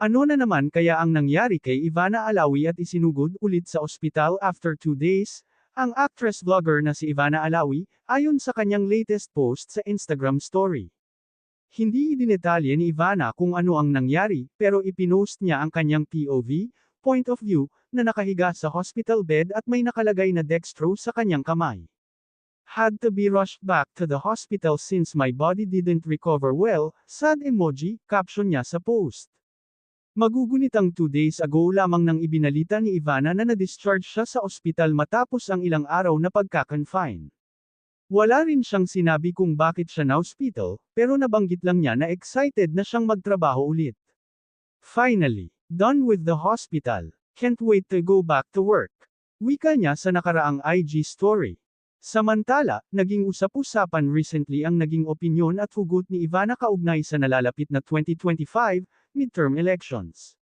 Ano na naman kaya ang nangyari kay Ivana Alawi at isinugod ulit sa ospital after two days? Ang actress-vlogger na si Ivana Alawi, ayon sa kanyang latest post sa Instagram story. Hindi idinetalye ni Ivana kung ano ang nangyari, pero ipinost niya ang kanyang POV, point of view, na nakahiga sa hospital bed at may nakalagay na dextro sa kanyang kamay. Had to be rushed back to the hospital since my body didn't recover well, sad emoji, caption niya sa post. Magugunitang two days ago lamang nang ibinalita ni Ivana na na-discharge siya sa ospital matapos ang ilang araw na pagka-confine. Wala rin siyang sinabi kung bakit siya na-hospital, pero nabanggit lang niya na excited na siyang magtrabaho ulit. Finally, done with the hospital. Can't wait to go back to work. Wika niya sa nakaraang IG story. Samantala, naging usap-usapan recently ang naging opinyon at hugot ni Ivana kaugnay sa nalalapit na 2025 midterm elections.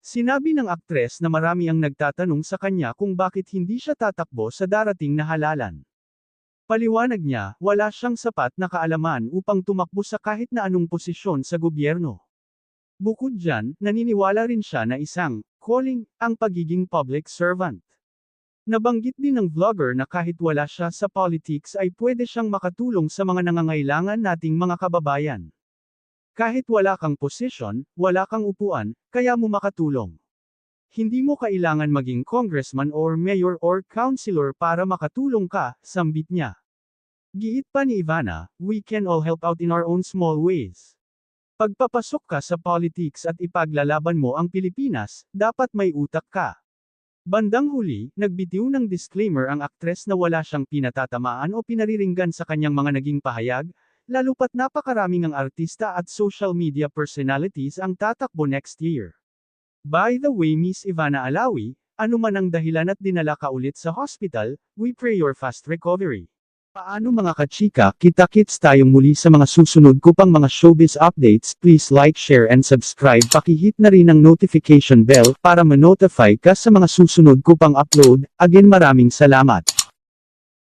Sinabi ng aktres na marami ang nagtatanong sa kanya kung bakit hindi siya tatakbo sa darating na halalan. Paliwanag niya, wala siyang sapat na kaalaman upang tumakbo sa kahit na anong posisyon sa gobyerno. Bukod dyan, naniniwala rin siya na isang calling ang pagiging public servant. Nabanggit din ng vlogger na kahit wala siya sa politics ay pwede siyang makatulong sa mga nangangailangan nating mga kababayan. Kahit wala kang posisyon, wala kang upuan, kaya mo makatulong. Hindi mo kailangan maging congressman or mayor or councilor para makatulong ka, sambit niya. Giit pa ni Ivana, we can all help out in our own small ways. Pagpapasok ka sa politics at ipaglalaban mo ang Pilipinas, dapat may utak ka. Bandang huli, nagbitiw ng disclaimer ang aktres na wala siyang pinatatamaan o pinariringgan sa kanyang mga naging pahayag, lalo pat napakaraming ang artista at social media personalities ang tatakbo next year. By the way Miss Ivana Alawi, ano man ang dahilan at dinala ka ulit sa hospital, we pray your fast recovery. Paano mga kachika, kita-kits tayong muli sa mga susunod ko pang mga showbiz updates, please like, share and subscribe, pakihit na rin ang notification bell para ma-notify ka sa mga susunod ko pang upload, again maraming salamat.